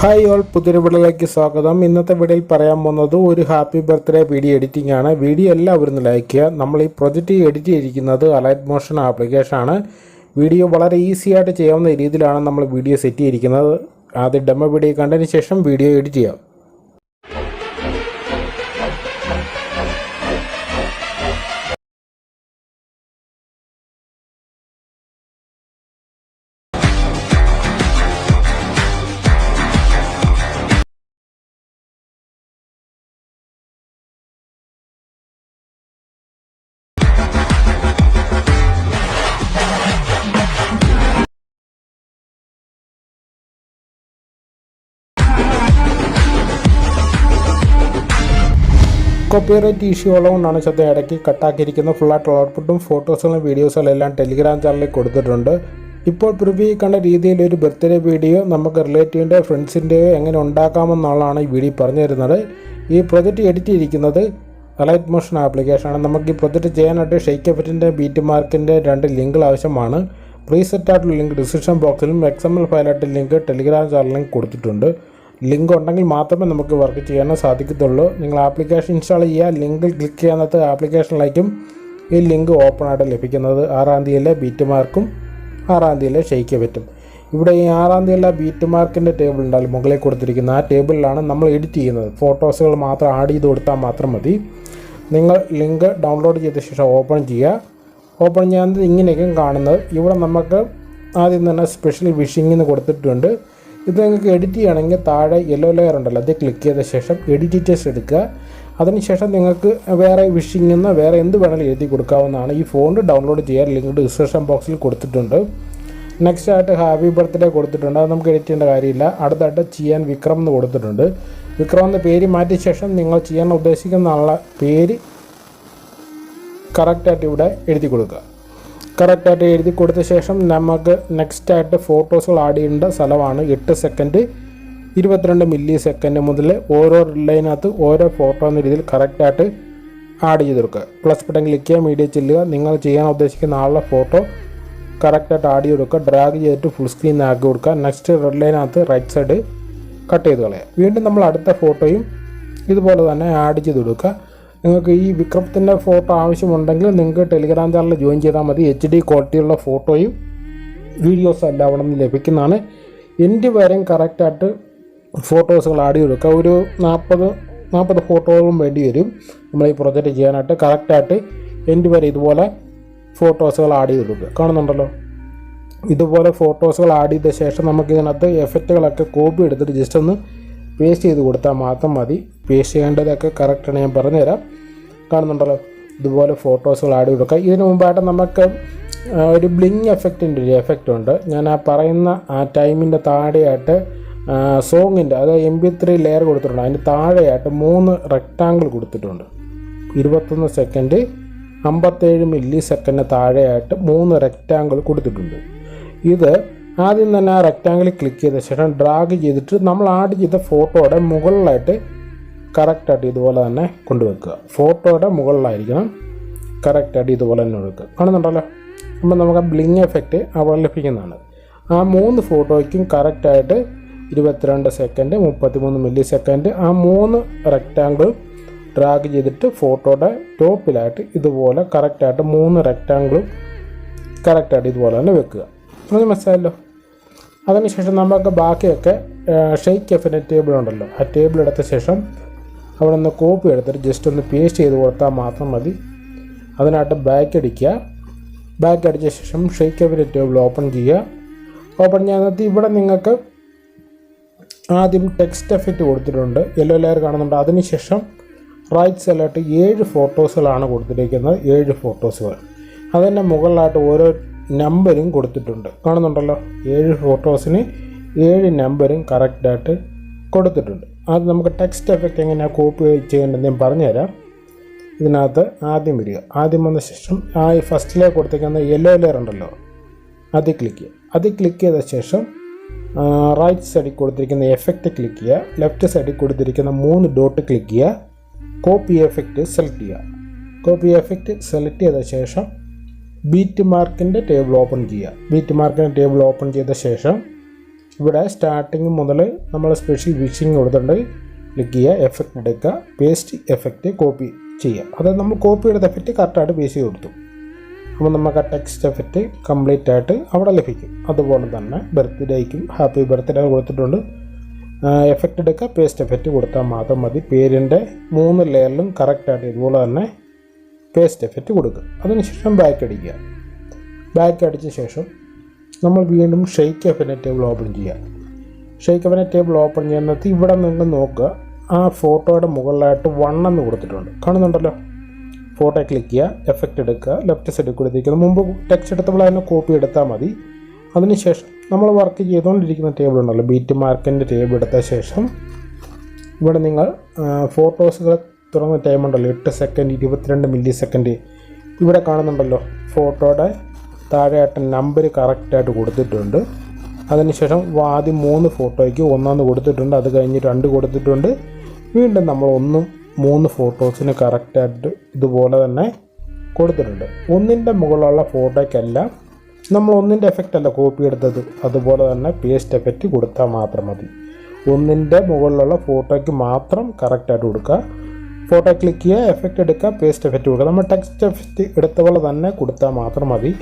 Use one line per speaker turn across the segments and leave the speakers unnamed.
Hi all പുതിയൊരു വീഡിയോയിലേക്ക് സ്വാഗതം. ഇന്നത്തെ വീഡിയോയിൽ പറയാൻ പോകുന്നത് ഒരു ഹാപ്പി ബർത്ത്ഡേ വീഡിയോ എഡിറ്റിംഗ് ആണ്. വീഡിയോ എല്ലാവരും ലൈക്ക് ചെയ്യുക. നമ്മൾ ഈ പ്രൊജക്റ്റ് എഡിറ്റ് ചെയ്തിരിക്കുന്നത് അലൈറ്റ് മോഷൻ ആപ്ലിക്കേഷൻ ആണ്. വീഡിയോ വളരെ ഈസി ആയിട്ട് ചെയ്യാവുന്ന രീതിയിലാണ് നമ്മൾ വീഡിയോ സെറ്റ് ചെയ്തിരിക്കുന്നത്. ആദ്യം ഡെമോ വീഡിയോ കണ്ടതിന് ശേഷം വീഡിയോ എഡിറ്റ് ചെയ്യാം. കോപ്പിറൈറ്റ് ഇഷ്യൂ ഉള്ളതുകൊണ്ടാണ് ശബ്ദം ഇടയ്ക്ക് കട്ടാക്കിയിരിക്കുന്ന ഫുള്ളായിട്ടുള്ള ഔട്ട്പുട്ടും ഫോട്ടോസുകളും വീഡിയോസുകളും എല്ലാം ടെലിഗ്രാം ചാനലിൽ കൊടുത്തിട്ടുണ്ട്. ഇപ്പോൾ പ്രിവ്യൂ കണ്ട രീതിയിൽ ഒരു ബർത്ത്ഡേ വീഡിയോ നമുക്ക് റിലേറ്റീവിന്റെ ഫ്രണ്ട്സിന്റെയോ എങ്ങനെ ഉണ്ടാക്കാമെന്നുള്ളതാണ് ഈ വീഡിയോ പറഞ്ഞു തരുന്നത് ഈ പ്രൊജക്റ്റ് എഡിറ്റ് ചെയ്തിരിക്കുന്നത് അലൈറ്റ് മോഷൻ ആപ്ലിക്കേഷനാണ്. നമുക്ക് ഈ പ്രൊജക്റ്റ് ചെയ്യാനായിട്ട് ഷെയ്ക്ക് എഫറ്റിന്റെ ബീറ്റ് മാർക്കിന്റെ രണ്ട് ലിങ്കുകൾ ആവശ്യമാണ്. പ്രീസെറ്റ് ആയിട്ടുള്ള ലിങ്ക് ഡിസ്ക്രിപ്ഷൻ ബോക്സിലും എക്സ് എം എൽ ഫയലായിട്ട് ലിങ്ക് ടെലിഗ്രാം ചാനലിലും കൊടുത്തിട്ടുണ്ട്. ലിങ്ക് ഉണ്ടെങ്കിൽ മാത്രമേ നമുക്ക് വർക്ക് ചെയ്യാൻ സാധിക്കത്തുള്ളൂ. നിങ്ങൾ ആപ്ലിക്കേഷൻ ഇൻസ്റ്റാൾ ചെയ്യുക ലിങ്കിൽ ക്ലിക്ക് ചെയ്യാനകത്ത് ആപ്ലിക്കേഷനിലേക്കും ഈ ലിങ്ക് ഓപ്പൺ ആയിട്ട് ലഭിക്കുന്നത് ആറാം തീയതിയിലെ ബീറ്റ് മാർക്കും ആറാം തീയതിയിലെ ഷെയ്ക്ക് പറ്റും ഇവിടെ ഈ ആറാം തീയതിയിലെ ബീറ്റ് മാർക്കിന്റെ ടേബിൾ ഉണ്ടാലും മുകളിൽ കൊടുത്തിരിക്കുന്ന ആ ടേബിളിലാണ് നമ്മൾ എഡിറ്റ് ചെയ്യുന്നത്. ഫോട്ടോസുകൾ മാത്രം ആഡ് ചെയ്ത് കൊടുത്താൽ മാത്രം മതി. നിങ്ങൾ ലിങ്ക് ഡൗൺലോഡ് ചെയ്ത ശേഷം ഓപ്പൺ ചെയ്യുക. ഓപ്പൺ ചെയ്യാൻ ഇങ്ങനെയൊക്കെ കാണുന്നത്. ഇവിടെ നമുക്ക് ആദ്യം തന്നെ സ്പെഷ്യൽ വിഷിംഗ് എന്ന് കൊടുത്തിട്ടുണ്ട്. ഇത് നിങ്ങൾക്ക് എഡിറ്റ് ചെയ്യണമെങ്കിൽ താഴെ യെല്ലോ ലെയർ ഉണ്ടല്ലോ അത് ക്ലിക്ക് ചെയ്ത ശേഷം എഡിറ്റേഴ്സ് എടുക്കുക. അതിനുശേഷം നിങ്ങൾക്ക് വേറെ വിഷിംഗ് എന്ന് വേറെ എന്ത് വേണമെങ്കിലും എഴുതി കൊടുക്കാവുന്നതാണ്. ഈ ഫോണ്ട് ഡൗൺലോഡ് ചെയ്യാൻ ലിങ്ക് ഡിസ്ക്രിപ്ഷൻ ബോക്സിൽ കൊടുത്തിട്ടുണ്ട്. നെക്സ്റ്റ് ആയിട്ട് ഹാപ്പി ബർത്ത്ഡേ കൊടുത്തിട്ടുണ്ട്. അത് നമുക്ക് എഡിറ്റ് ചെയ്യേണ്ട കാര്യമില്ല. അടുത്തായിട്ട് ചെയ്യാൻ വിക്രം എന്ന് കൊടുത്തിട്ടുണ്ട്. വിക്രം എന്ന പേര് മാറ്റിയ ശേഷം നിങ്ങൾ ചെയ്യാൻ ഉദ്ദേശിക്കുന്ന ആളുടെ പേര് കറക്റ്റായിട്ട് ഇവിടെ എഴുതി കൊടുക്കുക. കറക്റ്റായിട്ട് എഴുതി കൊടുത്ത ശേഷം നമുക്ക് നെക്സ്റ്റ് ആയിട്ട് ഫോട്ടോസുകൾ ആഡ് ചെയ്യേണ്ട സ്ഥലമാണ് എട്ട് സെക്കൻഡ് ഇരുപത്തിരണ്ട് മില്ലി സെക്കൻഡ് മുതൽ ഓരോ ലൈനകത്ത് ഓരോ ഫോട്ടോ എന്ന രീതിയിൽ കറക്റ്റായിട്ട് ആഡ് ചെയ്ത് കൊടുക്കുക. പ്ലസ് ബട്ടൺ ക്ലിക്ക് ചെയ്യുക മീഡിയ ചെല്ലുക നിങ്ങൾ ചെയ്യാൻ ഉദ്ദേശിക്കുന്ന ആളുടെ ഫോട്ടോ കറക്റ്റായിട്ട് ആഡ് ചെയ്ത് കൊടുക്കുക ഡ്രാഗ് ചെയ്തിട്ട് ഫുൾ സ്ക്രീൻ ആക്കി കൊടുക്കുക. നെക്സ്റ്റ് റെഡ് ലൈനകത്ത് റൈറ്റ് സൈഡ് കട്ട് ചെയ്ത് കളയുക. വീണ്ടും നമ്മൾ അടുത്ത ഫോട്ടോയും ഇതുപോലെ തന്നെ ആഡ് ചെയ്ത് കൊടുക്കുക. നിങ്ങൾക്ക് ഈ വിക്രമത്തിന്റെ ഫോട്ടോ ആവശ്യമുണ്ടെങ്കിൽ നിങ്ങൾക്ക് ടെലിഗ്രാം ചാനൽ ജോയിൻ ചെയ്താൽ മതി. എച്ച് ഡി ക്വാളിറ്റിയുള്ള ഫോട്ടോയും വീഡിയോസും എല്ലാം അവിടെ നിന്ന് ലഭിക്കുന്നതാണ്. എന്റെ വരെയും കറക്റ്റായിട്ട് ഫോട്ടോസുകൾ ആഡ് ചെയ്തെടുക്കുക. ഒരു നാൽപ്പത് നാൽപ്പത് ഫോട്ടോകളും വേണ്ടി വരും. നമ്മൾ ഈ പ്രൊജക്റ്റ് ചെയ്യാനായിട്ട് കറക്റ്റായിട്ട് എന്റെ വരെ ഇതുപോലെ ഫോട്ടോസുകൾ ആഡ് ചെയ്ത് കൊടുക്കുക കാണുന്നുണ്ടല്ലോ? ഇതുപോലെ ഫോട്ടോസുകൾ ആഡ് ചെയ്ത ശേഷം നമുക്ക് ഇതിനകത്ത് എഫക്റ്റുകളൊക്കെ കോപ്പി എടുത്തിട്ട് ജസ്റ്റ് ഒന്ന് പേസ്റ്റ് ചെയ്ത് കൊടുത്താൽ മാത്രം മതി. പേസ്റ്റ് ചെയ്യേണ്ടതൊക്കെ കറക്റ്റാണ് ഞാൻ പറഞ്ഞുതരാം. കാണുന്നുണ്ടല്ലോ? ഇതുപോലെ ഫോട്ടോസുകൾ ആഡ് കൊടുക്കുക ഇതിനു മുമ്പായിട്ട് നമുക്ക് ഒരു ബ്ലിങ് എഫക്റ്റിന്റെ ഒരു എഫക്റ്റ് ഉണ്ട്. ഞാൻ ആ പറയുന്ന ആ ടൈമിന്റെ താഴെയായിട്ട് സോങ്ങിന്റെ അതായത് എം ബി ത്രീ ലെയർ കൊടുത്തിട്ടുണ്ട്. അതിന്റെ താഴെയായിട്ട് മൂന്ന് റെക്റ്റാങ്കിൾ കൊടുത്തിട്ടുണ്ട്. ഇരുപത്തൊന്ന് സെക്കൻഡ് അമ്പത്തേഴ് മില്ലി സെക്കൻഡ് താഴെയായിട്ട് മൂന്ന് റെക്റ്റാങ്കിൾ കൊടുത്തിട്ടുണ്ട്. ഇത് ആദ്യം തന്നെ ആ റെക്റ്റാങ്കിളിൽ ക്ലിക്ക് ചെയ്ത ശേഷം ഡ്രാഗ് ചെയ്തിട്ട് നമ്മൾ ആഡ് ചെയ്ത ഫോട്ടോയുടെ മുകളിലായിട്ട് കറക്റ്റായിട്ട് ഇതുപോലെ തന്നെ കൊണ്ടുവെക്കുക. ഫോട്ടോയുടെ മുകളിലായിരിക്കണം കറക്റ്റായിട്ട് ഇതുപോലെ തന്നെ കൊടുക്കുക. കാണുന്നുണ്ടല്ലോ? അപ്പം നമുക്ക് ആ ബ്ലിങ് എഫക്റ്റ് അവിടെ ലഭിക്കുന്നതാണ്. ആ മൂന്ന് ഫോട്ടോയ്ക്കും കറക്റ്റായിട്ട് ഇരുപത്തിരണ്ട് സെക്കൻഡ് മുപ്പത്തിമൂന്ന് മില്ലി സെക്കൻഡ് ആ മൂന്ന് റെക്റ്റാങ്കിളും ഡ്രാഗ് ചെയ്തിട്ട് ഫോട്ടോയുടെ ടോപ്പിലായിട്ട് ഇതുപോലെ കറക്റ്റായിട്ട് മൂന്ന് റെക്റ്റാങ്കിളും കറക്റ്റായിട്ട് ഇതുപോലെ തന്നെ വെക്കുക. അത് മനസ്സിലായല്ലോ അതിനുശേഷം നമുക്ക് ബാക്കിയൊക്കെ ഷെയ്ക്ക് എഫിന്റെ ടേബിൾ ഉണ്ടല്ലോ. ആ ടേബിൾ എടുത്ത ശേഷം അവിടെ നിന്ന് കോപ്പി എടുത്തിട്ട് ജസ്റ്റ് ഒന്ന് പേസ്റ്റ് ചെയ്ത് കൊടുത്താൽ മാത്രം മതി. അതിനായിട്ട് ബാക്ക് അടിക്കുക. ബാക്ക് അടിച്ച ശേഷം ഷെയ്ക്ക് എഫിന്റെ ടേബിൾ ഓപ്പൺ ചെയ്യുക. ഓപ്പൺ ചെയ്യുന്നത് ഇവിടെ നിങ്ങൾക്ക് ആദ്യം ടെക്സ്റ്റ് എഫക്റ്റ് കൊടുത്തിട്ടുണ്ട്. യെല്ലോ ലെയർ കാണുന്നുണ്ട്. അതിനുശേഷം റൈറ്റ് സൈഡിലായിട്ട് ഏഴ് ഫോട്ടോസുകളാണ് കൊടുത്തിരിക്കുന്നത്. ഏഴ് ഫോട്ടോസുകൾ അതിന്റെ മുകളിലായിട്ട് ഓരോ നമ്പരും കൊടുത്തിട്ടുണ്ട്. കാണുന്നുണ്ടല്ലോ? ഏഴ് ഫോട്ടോസിന് ഏഴ് നമ്പരും കറക്റ്റായിട്ട് കൊടുത്തിട്ടുണ്ട്. അത് നമുക്ക് ടെക്സ്റ്റ് എഫക്റ്റ് എങ്ങനെയാണ് കോപ്പി ചെയ്യേണ്ടത് ഞാൻ പറഞ്ഞുതരാം. ഇതിനകത്ത് ആദ്യം വരിക. ആദ്യം വന്ന ശേഷം ആ ഫസ്റ്റിലേക്ക് കൊടുത്തേക്കുന്ന യെല്ലോ ലെയർ ഉണ്ടല്ലോ അതിൽ ക്ലിക്ക് ചെയ്യുക. അതിൽ ക്ലിക്ക് ചെയ്ത ശേഷം റൈറ്റ് സൈഡിൽ കൊടുത്തിരിക്കുന്ന എഫക്റ്റ് ക്ലിക്ക് ചെയ്യുക. ലെഫ്റ്റ് സൈഡിൽ കൊടുത്തിരിക്കുന്ന മൂന്ന് ഡോട്ട് ക്ലിക്ക് ചെയ്യുക. കോപ്പി എഫക്റ്റ് സെലക്ട് ചെയ്യുക. കോപ്പി എഫക്റ്റ് സെലക്ട് ചെയ്ത ശേഷം ബീറ്റ് മാർക്കിന്റെ ടേബിൾ ഓപ്പൺ ചെയ്യുക. ബീറ്റ് മാർക്കിന്റെ ടേബിൾ ഓപ്പൺ ചെയ്ത ശേഷം ഇവിടെ സ്റ്റാർട്ടിങ് മുതൽ നമ്മൾ സ്പെഷ്യൽ വിഷിങ് കൊടുത്തിട്ടുണ്ട്. ക്ലിക്ക് ചെയ്യുക എഫക്റ്റ് എടുക്കുക പേസ്റ്റ് എഫക്റ്റ് കോപ്പി ചെയ്യുക. അതായത് നമ്മൾ കോപ്പി എടുത്ത എഫക്റ്റ് കറക്റ്റായിട്ട് പേസ്റ്റ് ചെയ്ത് കൊടുത്തു. അപ്പോൾ നമുക്ക് ആ ടെക്സ്റ്റ് എഫക്റ്റ് കംപ്ലീറ്റ് ആയിട്ട് അവിടെ ലഭിക്കും. അതുപോലെ തന്നെ ബർത്ത്ഡേക്കും ഹാപ്പി ബർത്ത്ഡേ കൊടുത്തിട്ടുണ്ട്. എഫക്റ്റ് എടുക്കുക പേസ്റ്റ് എഫക്റ്റ് കൊടുത്താൽ മാത്രം മതി. പേരിന്റെ മൂന്ന് ലെയറിലും കറക്റ്റായിട്ട് ഇതുപോലെ തന്നെ പേസ്റ്റ് എഫക്റ്റ് കൊടുക്കുക. അതിനുശേഷം ബാക്ക് അടിക്കുക. ബാക്ക് അടിച്ച ശേഷം നമ്മൾ വീണ്ടും ഷെയ്ക്ക് എഫിനെ ടേബിൾ ഓപ്പൺ ചെയ്യുക. ഷെയ്ക്ക് എഫിനെ ടേബിൾ ഓപ്പൺ ചെയ്യുന്നത് ഇവിടെ നിങ്ങൾ നോക്കുക. ആ ഫോട്ടോയുടെ മുകളിലായിട്ട് വൺ എന്ന് കൊടുത്തിട്ടുണ്ട്. കാണുന്നുണ്ടല്ലോ? ഫോട്ടോ ക്ലിക്ക് ചെയ്യുക എഫക്റ്റ് എടുക്കുക ലെഫ്റ്റ് സൈഡിൽ കൊടുത്തിരിക്കുന്നത് മുമ്പ് ടെക്സ്റ്റ് എടുത്തപ്പോൾ അതിനെ കോപ്പി എടുത്താൽ മതി. അതിനുശേഷം നമ്മൾ വർക്ക് ചെയ്തുകൊണ്ടിരിക്കുന്ന ടേബിൾ ഉണ്ടല്ലോ. ബീറ്റ് മാർക്കിന്റെ ടേബിൾ എടുത്ത ശേഷം ഇവിടെ നിങ്ങൾ ഫോട്ടോസുകൾ തുടങ്ങുന്ന ടൈം ഉണ്ടല്ലോ എട്ട് സെക്കൻഡ് ഇരുപത്തിരണ്ട് മില്ലി സെക്കൻഡ് ഇവിടെ കാണുന്നുണ്ടല്ലോ ഫോട്ടോയുടെ താഴെയായിട്ട് നമ്പർ കറക്റ്റായിട്ട് കൊടുത്തിട്ടുണ്ട്. അതിനുശേഷം ആദ്യം മൂന്ന് ഫോട്ടോയ്ക്ക് ഒന്നാന്ന് കൊടുത്തിട്ടുണ്ട് അത് കഴിഞ്ഞ് രണ്ട് കൊടുത്തിട്ടുണ്ട്. വീണ്ടും നമ്മൾ ഒന്നും മൂന്ന് ഫോട്ടോസിന് കറക്റ്റായിട്ട് ഇതുപോലെ തന്നെ കൊടുത്തിട്ടുണ്ട്. ഒന്നിന്റെ മുകളിലുള്ള ഫോട്ടോയ്ക്കെല്ലാം നമ്മൾ ഒന്നിന്റെ എഫക്റ്റ് അല്ല കോപ്പി എടുത്തത് അതുപോലെ തന്നെ പേസ്റ്റ് എഫക്റ്റ് കൊടുത്താൽ മാത്രം മതി. ഒന്നിന്റെ മുകളിലുള്ള ഫോട്ടോയ്ക്ക് മാത്രം കറക്റ്റായിട്ട് കൊടുക്കുക. ഫോട്ടോ ക്ലിക്ക് ചെയ്യുക എഫക്റ്റ് എടുക്കുക പേസ്റ്റ് എഫക്റ്റ് കൊടുക്കുക. നമ്മൾ ടെക്സ്റ്റ് എഫക്റ്റ് എടുത്ത പോലെ തന്നെ കൊടുത്താൽ മാത്രം മതി.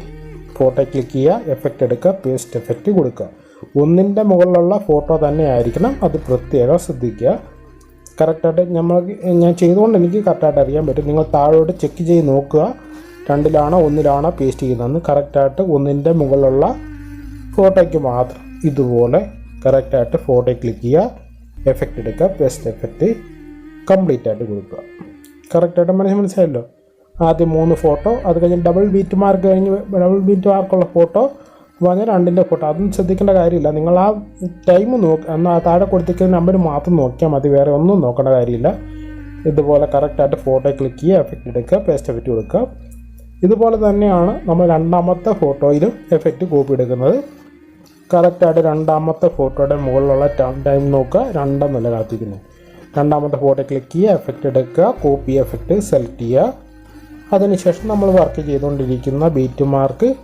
ഫോട്ടോ ക്ലിക്ക് ചെയ്യുക എഫക്റ്റ് എടുക്കുക പേസ്റ്റ് എഫക്റ്റ് കൊടുക്കുക. ഒന്നിന്റെ മുകളിലുള്ള ഫോട്ടോ തന്നെ ആയിരിക്കണം. അത് പ്രത്യേകം ശ്രദ്ധിക്കുക. കറക്റ്റായിട്ട് നമ്മൾ ഞാൻ ചെയ്തുകൊണ്ട് എനിക്ക് കറക്റ്റായിട്ട് അറിയാൻ പറ്റും. നിങ്ങൾ താഴോട്ട് ചെക്ക് ചെയ്ത് നോക്കുക. രണ്ടിലാണോ ഒന്നിലാണോ പേസ്റ്റ് ചെയ്യുന്നതെന്ന്. കറക്റ്റായിട്ട് ഒന്നിന്റെ മുകളിലുള്ള ഫോട്ടോയ്ക്ക് മാത്രം ഇതുപോലെ കറക്റ്റായിട്ട് ഫോട്ടോ ക്ലിക്ക് ചെയ്യുക. എഫക്റ്റ് എടുക്കുക പേസ്റ്റ് എഫക്റ്റ് കംപ്ലീറ്റ് ആയിട്ട് കൊടുക്കുക. കറക്റ്റായിട്ട് മനസ്സിൽ മനസ്സിലായല്ലോ? ആദ്യം മൂന്ന് ഫോട്ടോ അത് കഴിഞ്ഞ് ഡബിൾ ബീറ്റ് മാർക്ക് കഴിഞ്ഞ് ഡബിൾ ബീറ്റ് മാർക്കുള്ള ഫോട്ടോ പറഞ്ഞാൽ രണ്ടിന്റെ ഫോട്ടോ അതൊന്നും ശ്രദ്ധിക്കേണ്ട കാര്യമില്ല. നിങ്ങൾ ആ ടൈം നോക്കി എന്നാൽ ആ താഴെ കൊടുത്തിരിക്കുന്ന നമ്പർ മാത്രം നോക്കിയാൽ മതി. വേറെ ഒന്നും നോക്കേണ്ട കാര്യമില്ല. ഇതുപോലെ കറക്റ്റായിട്ട് ഫോട്ടോ ക്ലിക്ക് ചെയ്യുക എഫക്റ്റ് എടുക്കുക പേസ്റ്റ് എഫക്റ്റ് കൊടുക്കുക. ഇതുപോലെ തന്നെയാണ് നമ്മൾ രണ്ടാമത്തെ ഫോട്ടോയിലും എഫക്റ്റ് കോപ്പി എടുക്കുന്നത്. കറക്റ്റായിട്ട് രണ്ടാമത്തെ ഫോട്ടോയുടെ മുകളിലുള്ള ടൈം നോക്കുക. രണ്ടെന്നല്ല കാത്തിരിക്കുന്നു രണ്ടാമത്തെ ഫോട്ടോ ക്ലിക്ക് ചെയ്യുക എഫക്റ്റ് എടുക്കുക കോപ്പി എഫക്റ്റ് സെലക്ട് ചെയ്യുക. അതിനുശേഷം നമ്മൾ വർക്ക് ചെയ്തുകൊണ്ടിരിക്കുന്ന ബീറ്റ് മാർക്ക്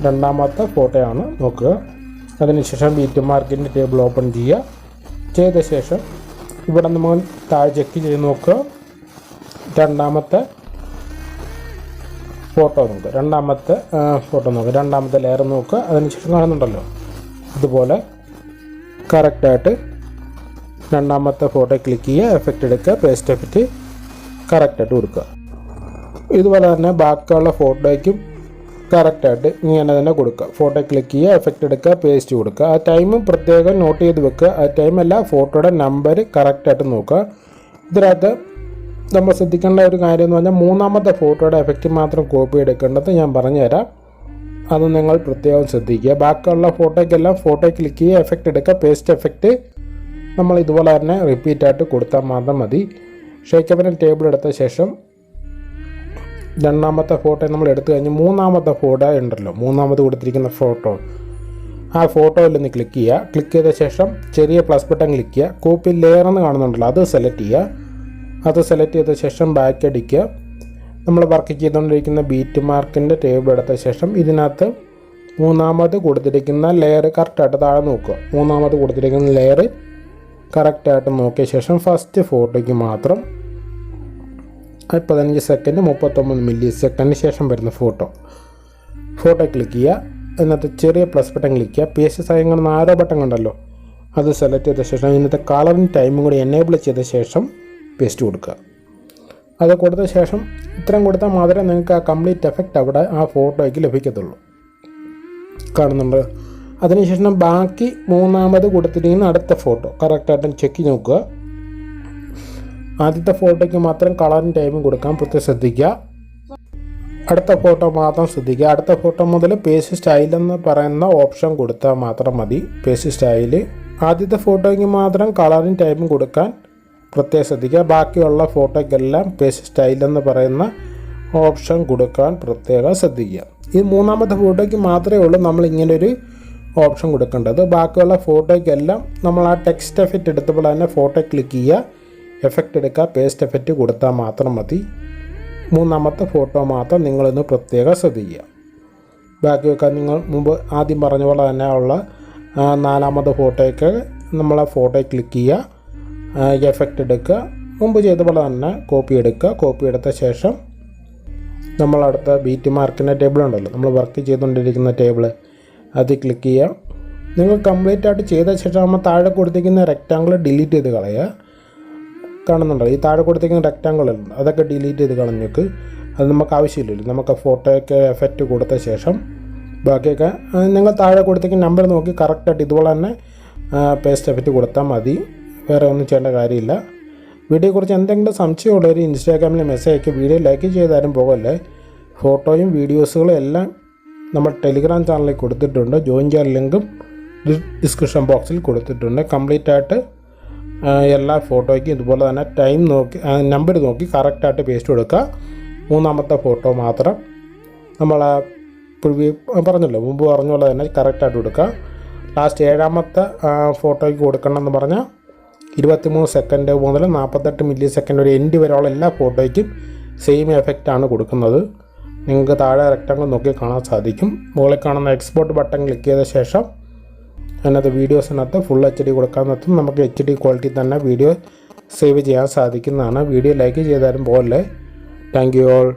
രണ്ടാമത്തെ ഫോട്ടോയാണ് നോക്കുക. അതിനുശേഷം ബീറ്റ് മാർക്കിന്റെ ടേബിൾ ഓപ്പൺ ചെയ്യുക. ചെയ്ത ശേഷം ഇവിടെ നമ്മൾ താഴെ ചെക്ക് ചെയ്ത് നോക്കുക. രണ്ടാമത്തെ ഫോട്ടോ നോക്കുക. രണ്ടാമത്തെ ഫോട്ടോ നോക്കുക. രണ്ടാമത്തെ ലെയർ നോക്കുക. അതിനുശേഷം കാണുന്നുണ്ടല്ലോ. അതുപോലെ കറക്റ്റായിട്ട് രണ്ടാമത്തെ ഫോട്ടോ ക്ലിക്ക് ചെയ്യുക എഫക്റ്റ് എടുക്കുക പേസ്റ്റ് എഫക്റ്റ് കറക്റ്റായിട്ട് കൊടുക്കുക. ഇതുപോലെ തന്നെ ബാക്കിയുള്ള ഫോട്ടോയ്ക്കും കറക്റ്റായിട്ട് ഇങ്ങനെ തന്നെ കൊടുക്കുക. ഫോട്ടോ ക്ലിക്ക് ചെയ്യുക എഫക്റ്റ് എടുക്കുക പേസ്റ്റ് കൊടുക്കുക. ആ ടൈമും പ്രത്യേകം നോട്ട് ചെയ്ത് വെക്കുക. ആ ടൈമല്ല ഫോട്ടോയുടെ നമ്പർ കറക്റ്റായിട്ട് നോക്കുക. ഇതിനകത്ത് നമ്മൾ ശ്രദ്ധിക്കേണ്ട ഒരു കാര്യം എന്ന് പറഞ്ഞാൽ മൂന്നാമത്തെ ഫോട്ടോയുടെ എഫക്റ്റ് മാത്രം കോപ്പി എടുക്കേണ്ടത് ഞാൻ പറഞ്ഞുതരാം. അത് നിങ്ങൾ പ്രത്യേകം ശ്രദ്ധിക്കുക. ബാക്കിയുള്ള ഫോട്ടോയ്ക്കെല്ലാം ഫോട്ടോ ക്ലിക്ക് ചെയ്യുക എഫക്റ്റ് എടുക്കുക പേസ്റ്റ് എഫക്റ്റ് നമ്മൾ ഇതുപോലെ തന്നെ റിപ്പീറ്റായിട്ട് കൊടുത്താൽ മാത്രം മതി. ഷേക്കപ്പിന് ടേബിൾ എടുത്ത ശേഷം രണ്ടാമത്തെ ഫോട്ടോ നമ്മൾ എടുത്തു കഴിഞ്ഞ് മൂന്നാമത്തെ ഫോട്ടോ ഉണ്ടല്ലോ. മൂന്നാമത് കൊടുത്തിരിക്കുന്ന ഫോട്ടോ ആ ഫോട്ടോയിൽ നിന്ന് ക്ലിക്ക് ചെയ്യുക. ക്ലിക്ക് ചെയ്ത ശേഷം ചെറിയ പ്ലസ് ബട്ടൺ ക്ലിക്ക് ചെയ്യുക. കോപ്പി ലെയർ എന്ന് കാണുന്നുണ്ടല്ലോ. അത് സെലക്ട് ചെയ്യുക. അത് സെലക്ട് ചെയ്ത ശേഷം ബാക്ക് അടിക്കുക. നമ്മൾ വർക്ക് ചെയ്തുകൊണ്ടിരിക്കുന്ന ബീറ്റ് മാർക്കിന്റെ ടേബിൾ എടുത്ത ശേഷം ഇതിനകത്ത് മൂന്നാമത് കൊടുത്തിരിക്കുന്ന ലെയർ കറക്റ്റായിട്ട് താഴെ നോക്കുക. മൂന്നാമത് കൊടുത്തിരിക്കുന്ന ലെയർ കറക്റ്റായിട്ട് നോക്കിയ ശേഷം ഫസ്റ്റ് ഫോട്ടോയ്ക്ക് മാത്രം പതിനഞ്ച് സെക്കൻഡ് മുപ്പത്തൊമ്പത് മില്ലി സെക്കൻഡിന് ശേഷം വരുന്ന ഫോട്ടോ. ഫോട്ടോ ക്ലിക്ക് ചെയ്യുക. എന്നിട്ട് ചെറിയ പ്ലസ് ബട്ടൺ ക്ലിക്ക് ചെയ്യുക. പി എസ് എസ് ആയി കാണുന്ന ആരോ ബട്ടൺ കണ്ടല്ലോ. അത് സെലക്ട് ചെയ്ത ശേഷം ഇന്നത്തെ കളറും ടൈമും കൂടി എനേബിൾ ചെയ്ത ശേഷം പേസ്റ്റ് കൊടുക്കുക. അത് കൊടുത്ത ശേഷം ഇത്രയും കൊടുത്താൽ മാത്രമേ നിങ്ങൾക്ക് ആ കംപ്ലീറ്റ് എഫക്റ്റ് അവിടെ ആ ഫോട്ടോയ്ക്ക് ലഭിക്കത്തുള്ളൂ. കാണുന്നുണ്ട്? അതിനുശേഷം ബാക്കി മൂന്നാമത് കൊടുത്തിരിക്കുന്ന അടുത്ത ഫോട്ടോ. കറക്റ്റായിട്ട് ചെക്ക് നോക്കുക. ആദ്യത്തെ ഫോട്ടോയ്ക്ക് മാത്രം കളറും ടൈമും കൊടുക്കാൻ പ്രത്യേകം ശ്രദ്ധിക്കുക. അടുത്ത ഫോട്ടോ മാത്രം ശ്രദ്ധിക്കുക. അടുത്ത ഫോട്ടോ മുതൽ പേസ് സ്റ്റൈൽ എന്ന് പറയുന്ന ഓപ്ഷൻ കൊടുത്താൽ മാത്രം മതി. പേസ് സ്റ്റൈൽ ആദ്യത്തെ ഫോട്ടോയ്ക്ക് മാത്രം കളറും ടൈമും കൊടുക്കാൻ പ്രത്യേകം ശ്രദ്ധിക്കുക. ബാക്കിയുള്ള ഫോട്ടോയ്ക്കെല്ലാം പേസ് സ്റ്റൈൽ എന്ന് പറയുന്ന ഓപ്ഷൻ കൊടുക്കാൻ പ്രത്യേകം ശ്രദ്ധിക്കുക. ഈ മൂന്നാമത്തെ ഫോട്ടോയ്ക്ക് മാത്രമേ ഉള്ളൂ. നമ്മൾ ഇങ്ങനൊരു ഓപ്ഷൻ കൊടുക്കേണ്ടത്. ബാക്കിയുള്ള ഫോട്ടോയ്ക്കെല്ലാം നമ്മൾ ആ ടെക്സ്റ്റ് എഫക്റ്റ് എടുത്തപ്പോൾ തന്നെ ഫോട്ടോ ക്ലിക്ക് ചെയ്യുക. എഫക്റ്റ് എടുക്കുക പേസ്റ്റ് എഫക്റ്റ് കൊടുത്താൽ മാത്രം മതി. മൂന്നാമത്തെ ഫോട്ടോ മാത്രം നിങ്ങളിന്ന് പ്രത്യേകം ശ്രദ്ധിക്കുക. ബാക്കിയൊക്കെ നിങ്ങൾ മുമ്പ് ആദ്യം പറഞ്ഞ പോലെ തന്നെ ഉള്ള നാലാമത്തെ ഫോട്ടോയ്ക്ക് നമ്മൾ ആ ഫോട്ടോ ക്ലിക്ക് ചെയ്യുക. എഫക്റ്റ് എടുക്കുക. മുമ്പ് ചെയ്ത പോലെ തന്നെ കോപ്പി എടുക്കുക. കോപ്പി എടുത്ത ശേഷം നമ്മളടുത്ത ബീറ്റ് മാർക്കിന്റെ ടേബിൾ ഉണ്ടല്ലോ. നമ്മൾ വർക്ക് ചെയ്തുകൊണ്ടിരിക്കുന്ന ടേബിൾ അതിൽ ക്ലിക്ക് ചെയ്യുക നിങ്ങൾ കംപ്ലീറ്റ് ആയിട്ട് ചെയ്ത ശേഷം നമ്മൾ താഴെ കൊടുത്തിരിക്കുന്ന റെക്റ്റാങ്കിൾ ഡിലീറ്റ് ചെയ്ത് കളയുക കാണുന്നുണ്ടോ? ഈ താഴെ കൊടുത്തിരിക്കുന്ന റെക്റ്റാങ്കിൾ അതൊക്കെ ഡിലീറ്റ് ചെയ്ത് കളഞ്ഞേക്ക് അത് നമുക്ക് ആവശ്യമില്ലല്ലോ. നമുക്ക് ഫോട്ടോയൊക്കെ എഫക്റ്റ് കൊടുത്ത ശേഷം ബാക്കിയൊക്കെ നിങ്ങൾ താഴെ കൊടുത്തിരിക്കുന്ന നമ്പർ നോക്കി കറക്റ്റായിട്ട് ഇതുപോലെ തന്നെ പേസ്റ്റ് എഫക്റ്റ് കൊടുത്താൽ മതി. വേറെ ഒന്നും ചെയ്യേണ്ട കാര്യമില്ല. വീഡിയോയെക്കുറിച്ച് എന്തെങ്കിലും സംശയമുള്ളവർ ഇൻസ്റ്റാഗ്രാമിൽ മെസ്സേജ് അയക്കി വീഡിയോ ലൈക്ക് ചെയ്താലും പോകല്ലേ ഫോട്ടോയും വീഡിയോസുകളും എല്ലാം നമ്മൾ ടെലിഗ്രാം ചാനലിൽ കൊടുത്തിട്ടുണ്ട്. ജോയിൻ ചെയ്യാൻ ലിങ്കും ഡിസ്ക്രിപ്ഷൻ ബോക്സിൽ കൊടുത്തിട്ടുണ്ട്. കംപ്ലീറ്റ് ആയിട്ട് എല്ലാ ഫോട്ടോയ്ക്കും ഇതുപോലെ തന്നെ ടൈം നോക്കി നമ്പർ നോക്കി കറക്റ്റായിട്ട് പേസ്റ്റ് കൊടുക്കുക. മൂന്നാമത്തെ ഫോട്ടോ മാത്രം നമ്മൾ പറഞ്ഞല്ലോ മുമ്പ് പറഞ്ഞ പോലെ തന്നെ കറക്റ്റായിട്ട് കൊടുക്കുക. ലാസ്റ്റ് ഏഴാമത്തെ ഫോട്ടോയ്ക്ക് കൊടുക്കണം എന്ന് പറഞ്ഞാൽ ഇരുപത്തിമൂന്ന് സെക്കൻഡ് മുതൽ നാൽപ്പത്തെട്ട് മില്ലി സെക്കൻഡ് വരെ എൻഡ് വരെയുള്ള എല്ലാ ഫോട്ടോയ്ക്കും സെയിം എഫക്റ്റാണ് കൊടുക്കുന്നത്. നിങ്ങൾക്ക് താഴെ റെക്റ്റാങ്കിൾ നോക്കി കാണാൻ സാധിക്കും. മുകളിൽ കാണുന്ന എക്സ്പോർട്ട് ബട്ടൺ ക്ലിക്ക് ചെയ്ത ശേഷം അതിനകത്ത് വീഡിയോസിനകത്ത് ഫുൾ എച്ച് ഡി കൊടുക്കാമെന്നത്തും നമുക്ക് എച്ച് ഡി ക്വാളിറ്റി തന്നെ വീഡിയോ സേവ് ചെയ്യാൻ സാധിക്കുന്നതാണ്. വീഡിയോ ലൈക്ക് ചെയ്താലും പോലെ. Thank you all